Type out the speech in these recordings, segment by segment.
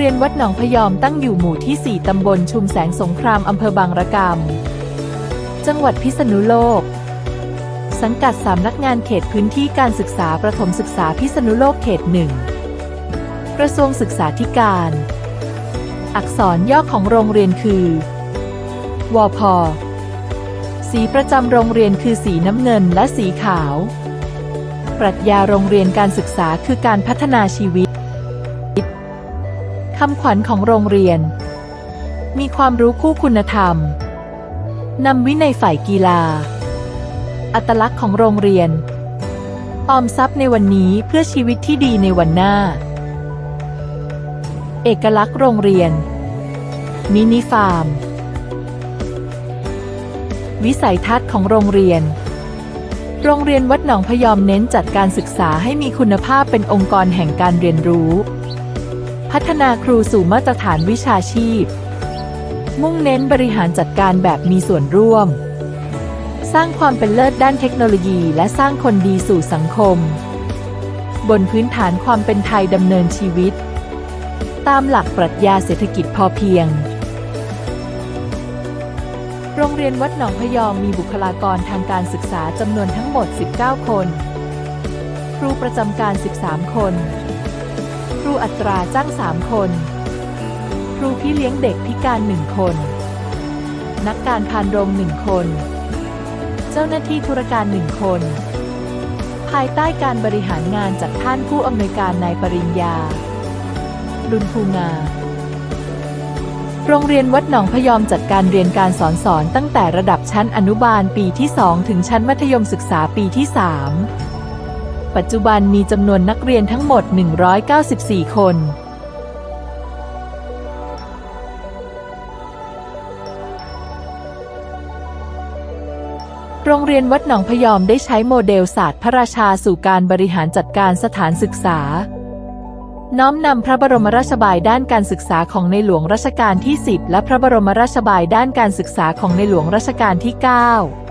รียนวัดหนองพยอมตั้งอยู่หมู่ที่ 4 ตำบลชุมแสงสงคราม อำเภอบางระกำ จังหวัดพิษณุโลก สังกัดสำนักงานเขตพื้นที่การศึกษาประถมศึกษาพิษณุโลกเขตหนึ่ง กระทรวงศึกษาธิการ อักษรย่อของโรงเรียนคือ วพ สีประจำโรงเรียนคือสีน้ำเงินและสีขาว ปรัชญาโรงเรียนการศึกษาคือการพัฒนาชีวิต คำขวัญของโรงเรียน มีความรู้คู่คุณธรรม นำวินัยฝ่ายกีฬา อัตลักษณ์ของโรงเรียน ออมทรัพย์ในวันนี้เพื่อชีวิตที่ดีในวันหน้า เอกลักษณ์โรงเรียน มินิฟาร์ม วิสัยทัศน์ของโรงเรียนโรงเรียนวัดหนองพยอมเน้นจัดการศึกษาให้มีคุณภาพเป็นองค์กรแห่งการเรียนรู้ พัฒนาครูสู่มาตรฐานวิชาชีพ มุ่งเน้นบริหารจัดการแบบมีส่วนร่วม สร้างความเป็นเลิศด้านเทคโนโลยี และสร้างคนดีสู่สังคม บนพื้นฐานความเป็นไทยดำเนินชีวิต ตามหลักปรัชญาเศรษฐกิจพอเพียง โรงเรียนวัดหนองพยอมมีบุคลากรทางการศึกษาจำนวนทั้งหมด 19 คน ครูประจำการ 13 คน รูอัตราจ้าง 3 คน ครูพี่เลี้ยงเด็กพิการ 1 คน นักการพานโรง 1 คน เจ้าหน้าที่ธุรการ 1 คน ภายใต้การบริหารงานจากท่านผู้อำนวยการนายปริญญา ลุนภูงา โรงเรียนวัดหนองพยอมจัดการเรียนการสอนสอนตั้งแต่ระดับชั้นอนุบาลปีที่ 2 ถึงชั้นมัธยมศึกษาปีที่ 3 ปัจจุบันมีจำนวนนักเรียนทั้งหมด 194 คนโรงเรียนวัดหนองพยอมได้ใช้โมเดลศาสตร์พระราชาสู่การบริหารจัดการสถานศึกษา น้อมนำพระบรมราชบายด้านการศึกษาของในหลวงรัชกาลที่ 10 และพระบรมราชบายด้านการศึกษาของในหลวงรัชกาลที่ 9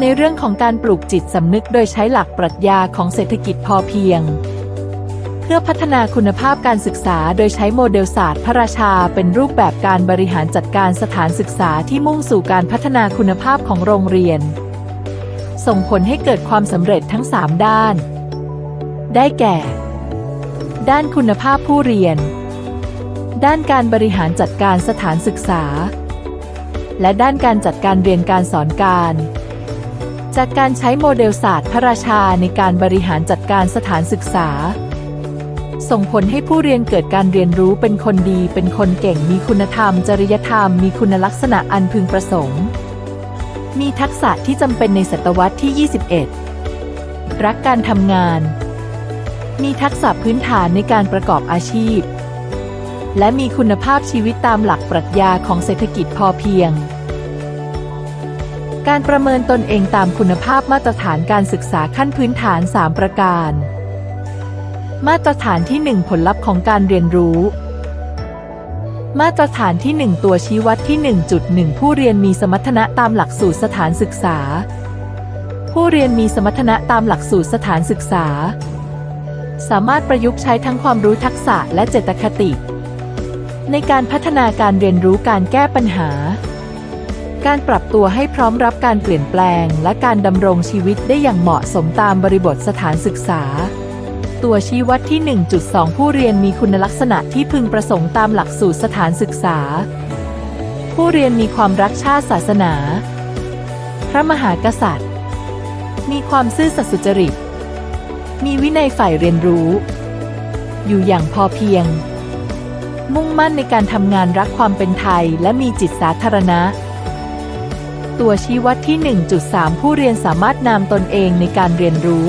ในเรื่องของการปลูกจิตสำนึกโดยใช้หลักปรัชญาของเศรษฐกิจพอเพียง เพื่อพัฒนาคุณภาพการศึกษาโดยใช้โมเดลศาสตร์พระราชาเป็นรูปแบบการบริหารจัดการสถานศึกษาที่มุ่งสู่การพัฒนาคุณภาพของโรงเรียน ส่งผลให้เกิดความสำเร็จทั้ง 3 ด้าน ได้แก่ ด้านคุณภาพผู้เรียน ด้านการบริหารจัดการสถานศึกษา และด้านการจัดการเรียนการสอนการ จากการใช้โมเดลศาสตร์พระราชาในการบริหารจัดการสถานศึกษา ส่งผลให้ผู้เรียนเกิดการเรียนรู้เป็นคนดี เป็นคนเก่ง มีคุณธรรม จริยธรรม มีคุณลักษณะอันพึงประสงค์ มีทักษะที่จำเป็นในศตวรรษที่ 21 รักการทำงาน มีทักษะพื้นฐานในการประกอบอาชีพ และมีคุณภาพชีวิตตามหลักปรัชญาของเศรษฐกิจพอเพียง การประเมินตนเองตามคุณภาพมาตรฐานการศึกษาขั้นพื้นฐาน 3 ประการ มาตรฐานที่ 1 ผลลัพธ์ของการเรียนรู้ มาตรฐานที่ 1 ตัวชี้วัดที่ 1.1 ผู้เรียนมีสมรรถนะตามหลักสูตรสถานศึกษา ผู้เรียนมีสมรรถนะตามหลักสูตรสถานศึกษา สามารถประยุกต์ใช้ทั้งความรู้ทักษะและเจตคติ ในการพัฒนาการเรียนรู้การแก้ปัญหา การปรับตัวให้พร้อมรับการเปลี่ยนแปลง และการดำรงชีวิตได้อย่างเหมาะสมตามบริบทสถานศึกษา ตัวชี้วัดที่ 1.2 ผู้เรียนมีคุณลักษณะที่พึงประสงค์ตามหลักสูตรสถานศึกษา ผู้เรียนมีความรักชาติศาสนา พระมหากษัตริย์ มีความซื่อสัตย์สุจริต มีวินัยฝ่ายเรียนรู้ อยู่อย่างพอเพียง มุ่งมั่นในการทำงานรักความเป็นไทย และมีจิตสาธารณะ ตัวชี้วัดที่ 1.3 ผู้เรียนสามารถนำตนเองในการเรียนรู้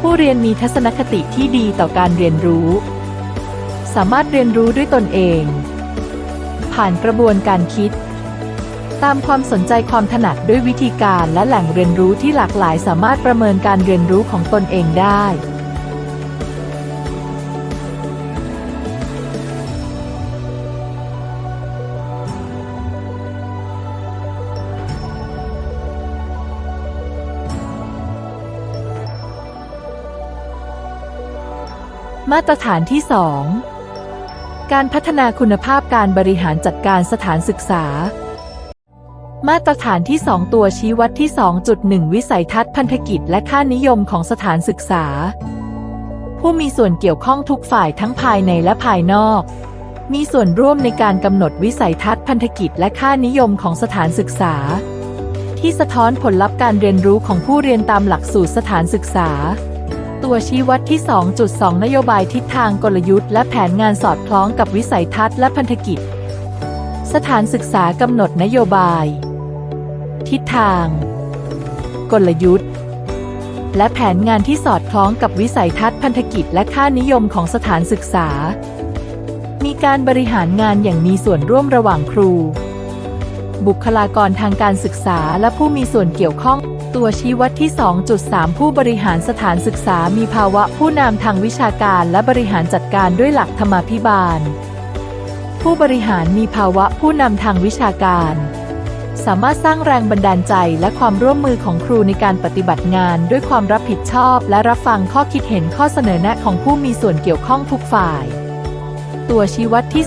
ผู้เรียนมีทัศนคติที่ดีต่อการเรียนรู้ สามารถเรียนรู้ด้วยตนเอง ผ่านกระบวนการคิด ตามความสนใจความถนัดด้วยวิธีการและแหล่งเรียนรู้ที่หลากหลายสามารถประเมินการเรียนรู้ของตนเองได้ มาตรฐานที่ 2 การพัฒนาคุณภาพการบริหารจัดการสถานศึกษา มาตรฐานที่ 2 ตัวชี้วัดที่ 2.1 วิสัยทัศน์พันธกิจและค่านิยมของสถานศึกษา ผู้มีส่วนเกี่ยวข้องทุกฝ่ายทั้งภายในและภายนอก มีส่วนร่วมในการกำหนดวิสัยทัศน์พันธกิจและค่านิยมของสถานศึกษา ที่สะท้อนผลลัพธ์การเรียนรู้ของผู้เรียนตามหลักสูตรสถานศึกษา ตัวชี้วัดที่ 2.2 นโยบายทิศทางกลยุทธ์และแผนงานสอดคล้องกับวิสัยทัศน์และพันธกิจ สถานศึกษากำหนดนโยบาย ทิศทาง กลยุทธ์ และแผนงานที่สอดคล้องกับวิสัยทัศน์พันธกิจและค่านิยมของสถานศึกษา มีการบริหารงานอย่างมีส่วนร่วมระหว่างครู บุคลากรทางการศึกษาและผู้มีส่วนเกี่ยวข้อง ตัวชี้วัดที่ 2.3 ผู้บริหารสถานศึกษามีภาวะผู้นำทางวิชาการและบริหารจัดการด้วยหลักธรรมาภิบาล ผู้บริหารมีภาวะผู้นำทางวิชาการ สามารถสร้างแรงบันดาลใจและความร่วมมือของครูในการปฏิบัติงานด้วยความรับผิดชอบและรับฟังข้อคิดเห็นข้อเสนอแนะของผู้มีส่วนเกี่ยวข้องทุกฝ่ายตัวชี้วัดที่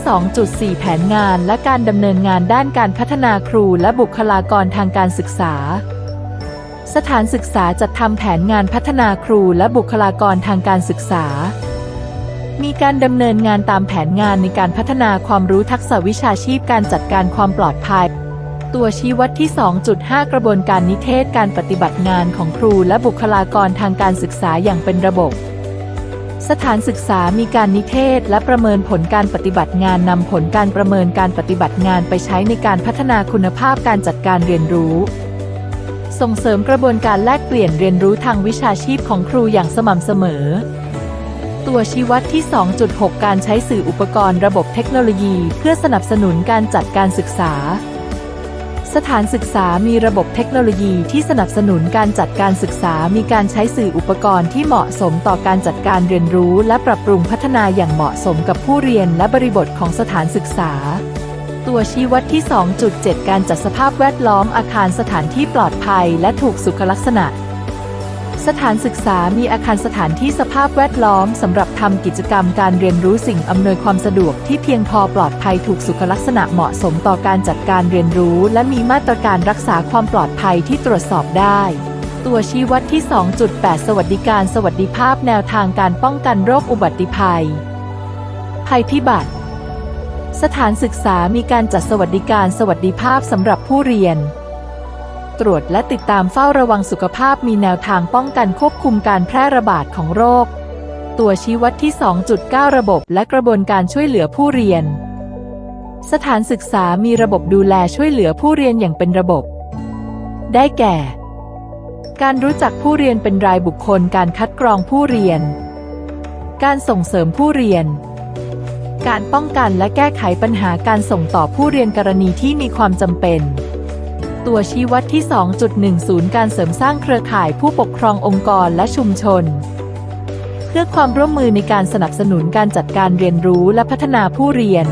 2.4 แผนงานและการดำเนินงานด้านการพัฒนาครูและบุคลากรทางการศึกษา สถานศึกษาจัดทำแผนงานพัฒนาครูและบุคลากรทางการศึกษา มีการดำเนินงานตามแผนงานในการพัฒนาความรู้ทักษะวิชาชีพการจัดการความปลอดภัย ตัวชี้วัดที่ 2.5 กระบวนการนิเทศการปฏิบัติงานของครูและบุคลากรทางการศึกษาอย่างเป็นระบบ สถานศึกษามีการนิเทศและประเมินผลการปฏิบัติงานนำผลการประเมินการปฏิบัติงานไปใช้ในการพัฒนาคุณภาพการจัดการเรียนรู้ ส่งเสริมกระบวนการแลกเปลี่ยนเรียนรู้ทางวิชาชีพของครูอย่างสม่ำเสมอ ตัวชี้วัดที่ 2.6 การใช้สื่ออุปกรณ์ระบบเทคโนโลยี เพื่อสนับสนุนการจัดการศึกษา สถานศึกษามีระบบเทคโนโลยีที่สนับสนุนการจัดการศึกษา มีการใช้สื่ออุปกรณ์ที่เหมาะสมต่อการจัดการเรียนรู้ และปรับปรุงพัฒนาอย่างเหมาะสมกับผู้เรียนและบริบทของสถานศึกษา ตัวชี้วัดที่ 2.7 การจัดสภาพแวดล้อมอาคารสถานที่ปลอดภัยและถูกสุขลักษณะ สถานศึกษามีอาคารสถานที่สภาพแวดล้อมสำหรับทำกิจกรรมการเรียนรู้สิ่งอำนวยความสะดวกที่เพียงพอปลอดภัยถูกสุขลักษณะเหมาะสมต่อการจัดการเรียนรู้ และมีมาตรการรักษาความปลอดภัยที่ตรวจสอบได้ตัวชี้วัดที่ 2.8 สวัสดิการสวัสดิภาพแนวทางการป้องกันโรคอุบัติภัย ภัยพิบัติ สถานศึกษามีการจัดสวัสดิการสวัสดิภาพสำหรับผู้เรียน ตรวจและติดตามเฝ้าระวังสุขภาพมีแนวทางป้องกันควบคุมการแพร่ระบาดของโรค ตัวชี้วัดที่ 2.9 ระบบและกระบวนการช่วยเหลือผู้เรียน สถานศึกษามีระบบดูแลช่วยเหลือผู้เรียนอย่างเป็นระบบ ได้แก่ การรู้จักผู้เรียนเป็นรายบุคคลการคัดกรองผู้เรียน การส่งเสริมผู้เรียน การป้องกันและแก้ไขปัญหาการส่งต่อผู้เรียนกรณีที่มีความจำเป็น ตัวชี้วัดที่ 2.10 การเสริมสร้างเครือข่ายผู้ปกครององค์กรและชุมชน เพื่อความร่วมมือในการสนับสนุนการจัดการเรียนรู้และพัฒนาผู้เรียน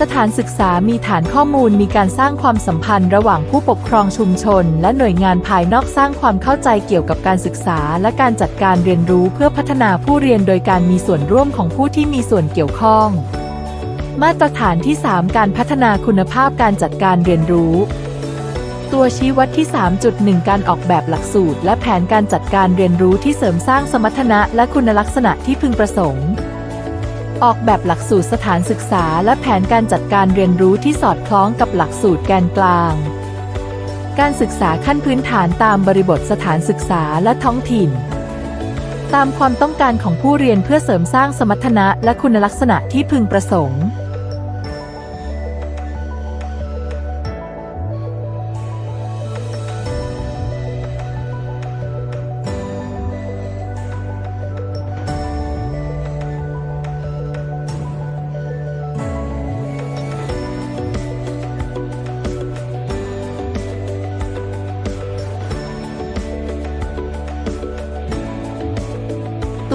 สถานศึกษามีฐานข้อมูลมีการสร้างความสัมพันธ์ระหว่างผู้ปกครองชุมชน และหน่วยงานภายนอกสร้างความเข้าใจเกี่ยวกับการศึกษา และการจัดการเรียนรู้เพื่อพัฒนาผู้เรียนโดยการมีส่วนร่วมของผู้ที่มีส่วนเกี่ยวข้อง มาตรฐานที่ 3 การพัฒนาคุณภาพการจัดการเรียนรู้ ตัวชี้วัดที่ 3.1 การออกแบบหลักสูตร และแผนการจัดการเรียนรู้ที่เสริมสร้างสมรรถนะ และคุณลักษณะที่พึงประสงค์ ออกแบบหลักสูตรสถานศึกษาและแผนการจัดการเรียนรู้ที่สอดคล้องกับหลักสูตรแกนกลาง การศึกษาขั้นพื้นฐานตามบริบทสถานศึกษาและท้องถิ่น ตามความต้องการของผู้เรียนเพื่อเสริมสร้างสมรรถนะและคุณลักษณะที่พึงประสงค์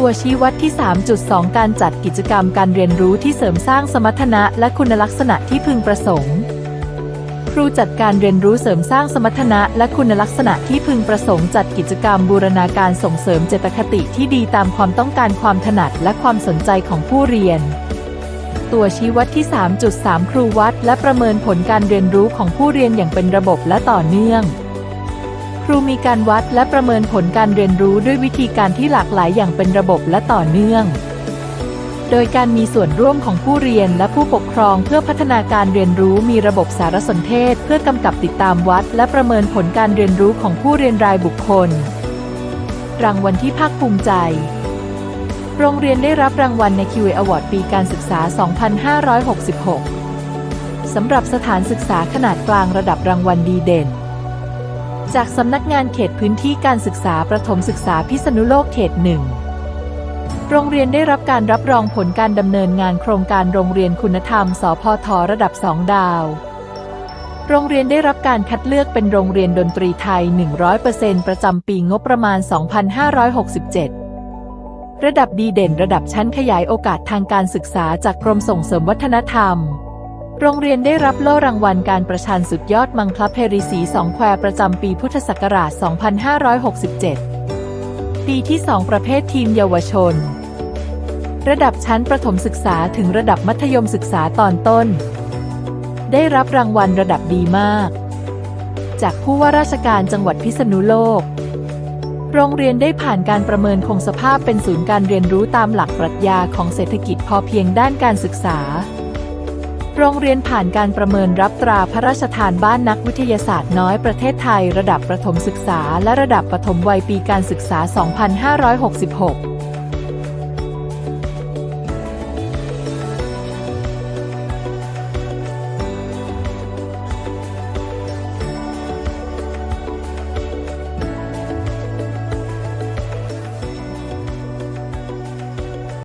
ตัวชี้วัดที่ 3.2 การจัดกิจกรรมการเรียนรู้ที่เสริมสร้างสมรรถนะและคุณลักษณะที่พึงประสงค์ ครูจัดการเรียนรู้เสริมสร้างสมรรถนะและคุณลักษณะที่พึงประสงค์จัดกิจกรรมบูรณาการส่งเสริมเจตคติที่ดีตามความต้องการความถนัดและความสนใจของผู้เรียนตัวชี้วัดที่ 3.3 ครูวัด และประเมินผลการเรียนรู้ของผู้เรียนอย่างเป็นระบบและต่อเนื่อง ครูมีการวัดและประเมินผลการเรียนรู้ด้วยวิธีการที่หลากหลายอย่างเป็นระบบและต่อเนื่อง โดยการมีส่วนร่วมของผู้เรียนและผู้ปกครองเพื่อพัฒนาการเรียนรู้มีระบบสารสนเทศ เพื่อกำกับติดตามวัด และประเมินผลการเรียนรู้ของผู้เรียนรายบุคคล รางวัลที่ภาคภูมิใจโรงเรียนได้รับรางวัลใน QA Award ปีการศึกษา 2566 สำหรับสถานศึกษาขนาดกลางระดับรางวัลดีเด่น จากสำนักงานเขตพื้นที่การศึกษาประถมศึกษาพิษณุโลกเขตหนึ่งโรงเรียนได้รับการรับรองผลการดำเนินงานโครงการโรงเรียนคุณธรรม สพทระดับ 2 ดาว โรงเรียนได้รับการคัดเลือกเป็นโรงเรียนดนตรีไทย 100%ประจำปีงบประมาณ 2567 ระดับดีเด่นระดับชั้นขยายโอกาสทางการศึกษาจากกรมส่งเสริมวัฒนธรรม โรงเรียนได้รับโล่รางวัลการประชันสุดยอดมังคลเพริสีสองแควประจำปีพุทธศักราช 2567 ปีที่ 2 ประเภททีมเยาวชน ระดับชั้นประถมศึกษาถึงระดับมัธยมศึกษาตอนต้น ได้รับรางวัลระดับดีมาก จากผู้ว่าราชการจังหวัดพิษณุโลก โรงเรียนได้ผ่านการประเมินคงสภาพเป็นศูนย์การเรียนรู้ตามหลักปรัชญาของเศรษฐกิจพอเพียงด้านการศึกษา โรงเรียนผ่านการประเมินรับตราพระราชทานบ้านนักวิทยาศาสตร์น้อยประเทศไทย ระดับประถมศึกษาและระดับประถมวัยปีการศึกษา 2566